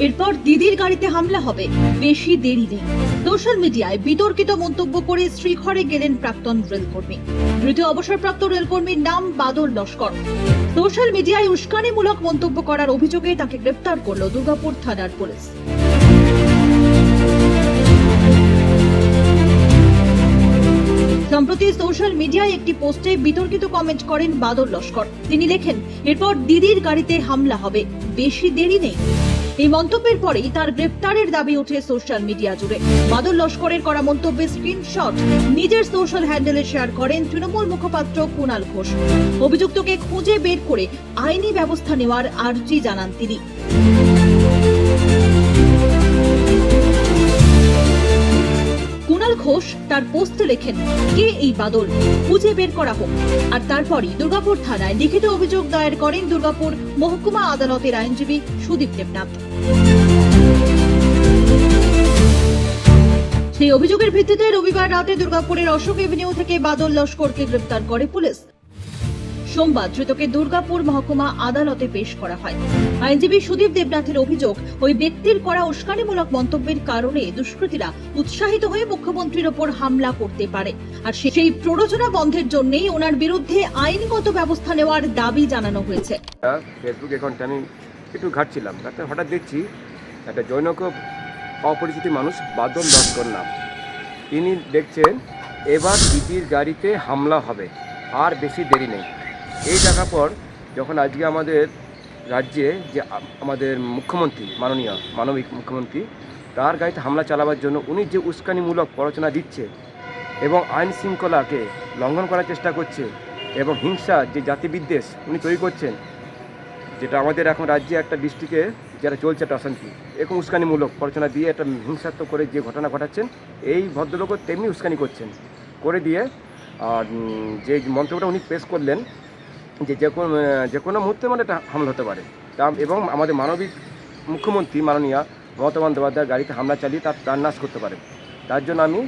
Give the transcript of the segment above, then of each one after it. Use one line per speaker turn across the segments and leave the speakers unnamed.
এরপর দিদির গাড়িতে হামলা হবে। বেশি দেরি নেই। সোশ্যাল মিডিয়ায় বিতর্কিত মন্তব্য করে শ্রীঘরে গেলেন প্রাক্তন রেলকর্মী। ধৃত অবসরপ্রাপ্ত রেলকর্মীর নাম বাদল লস্কর। সোশ্যাল মিডিয়ায় উস্কানিমূলক মন্তব্য করার অভিযোগে তাকে গ্রেপ্তার করল দুর্গাপুর থানার পুলিশ। সম্প্রতি সোশ্যাল মিডিয়ায় একটি পোস্টে বিতর্কিত কমেন্ট করেন বাদল লস্কর। তিনি লেখেন, এরপর দিদির গাড়িতে হামলা হবে। বেশি দেরি নেই। এই মন্তব্যের পরেই তার গ্রেফতারের দাবি ওঠে সোশ্যাল মিডিয়া জুড়ে। বাদল লস্করের করা মন্তব্যের স্ক্রিনশট। নিজের সোশ্যাল হ্যান্ডেলে শেয়ার করেন তৃণমূল মুখপাত্র কুণাল ঘোষ। অভিযুক্তকে খুঁজে বের করে আইনি ব্যবস্থা নেওয়ার আর্জি জানান তিনি। তার পোস্টে লেখেন, কে এই বাদল? খুঁজে বের করা হোক। আর তারপরই দুর্গাপুর থানায় লিখিত অভিযোগ দায়ের করেন দুর্গাপুর মহকুমা আদালতের আইনজীবী সুদীপ দেবনাথ। সেই অভিযোগের ভিত্তিতে রবিবার রাতে দুর্গাপুরের অশোক এভিনিউ থেকে বাদল লস্করকে গ্রেপ্তার করে পুলিশ। সোমবার ধৃতকে দুর্গাপুর মহকুমা আদালতে পেশ করা হয়। আইনজীবী সুদীপ দেবনাথের অভিযোগ, ওই ব্যক্তির করা উস্কানিমূলক মন্তব্যের কারণে দুষ্কৃতীরা উৎসাহিত হয়ে মুখ্যমন্ত্রীর ওপর হামলা করতে পারে। আর সেই প্ররোচনা বন্ধের জন্যই ওনার বিরুদ্ধে আইনগত ব্যবস্থা নেওয়ার দাবি জানানো হয়েছে।
ফেসবুক অ্যাকাউন্টে আমি একটু ঘাটছিলাম হঠাৎ দেখছি একটা জৈনক অপরিচিত মানুষ বাদল লস্কর নাম। তিনি দেখছেন, এবার দিদির গাড়িতে হামলা হবে, আর বেশি দেরি নেই। এই দেখার পর যখন আজকে আমাদের রাজ্যে যে আমাদের মুখ্যমন্ত্রী, মাননীয়, মানবিক মুখ্যমন্ত্রী, তার গাড়িতে হামলা চালাবার জন্য উনি যে উস্কানিমূলক প্ররোচনা দিচ্ছে এবং আইন শৃঙ্খলাকে লঙ্ঘন করার চেষ্টা করছে এবং হিংসা যে জাতিবিদ্বেষ উনি তৈরি করছেন, যেটা আমাদের এখন রাজ্যে একটা ডিস্ট্রিক্টে যারা চলছে একটা অশান্তি। এরকম উস্কানিমূলক প্ররোচনা দিয়ে একটা হিংসাত্মক করে যে ঘটনা ঘটাচ্ছেন, এই ভদ্রলোকও তেমনি উস্কানি করছেন। করে দিয়ে, আর যে মন্তব্যটা উনি পেশ করলেন যে যে কোনো যে কোনো মুহূর্তে মানে এটা হামলা হতে পারে। তা এবং আমাদের মানবিক মুখ্যমন্ত্রী মাননীয়া মমতা বন্দ্যোপাধ্যায় গাড়িতে হামলা চালিয়ে তার প্রাণনাশ করতে পারে। তার জন্য আমি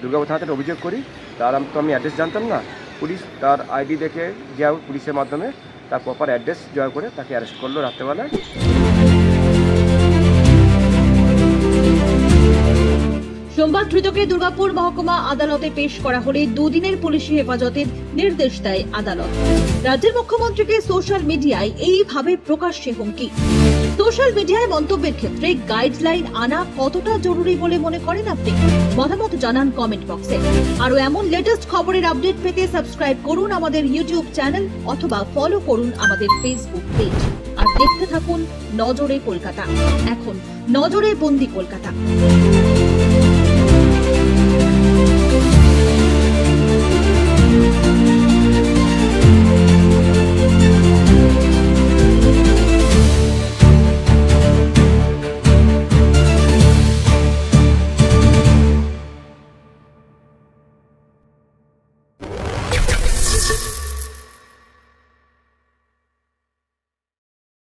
দুর্গাপুর থানাতে অভিযোগ করি। তার তো আমি অ্যাড্রেস জানতাম না। পুলিশ তার আইডি দেখে যা পুলিশের মাধ্যমে তার প্রপার অ্যাড্রেস জয় করে তাকে অ্যারেস্ট করল রাত্রেবেলায়।
সোমবার ধৃতকে দুর্গাপুর মহকুমা আদালতে পেশ করা হলে দুদিনের পুলিশি হেফাজতের নির্দেশ দেয় আদালত। রাজ্যের মুখ্যমন্ত্রীকে সোশ্যাল মিডিয়ায় এইভাবে প্রকাশ্যে হুমকি। সোশ্যাল মিডিয়ায় মন্তব্যের ক্ষেত্রে গাইডলাইন আনা কতটা জরুরি বলে মনে করেন আপনি? মতামত জানান কমেন্ট বক্সে। আরও এমন লেটেস্ট খবরের আপডেট পেতে সাবস্ক্রাইব করুন আমাদের ইউটিউব চ্যানেল অথবা ফলো করুন আমাদের ফেসবুক পেজ আর দেখতে থাকুন নজরে কলকাতা। এখন নজরে বন্দি কলকাতা। you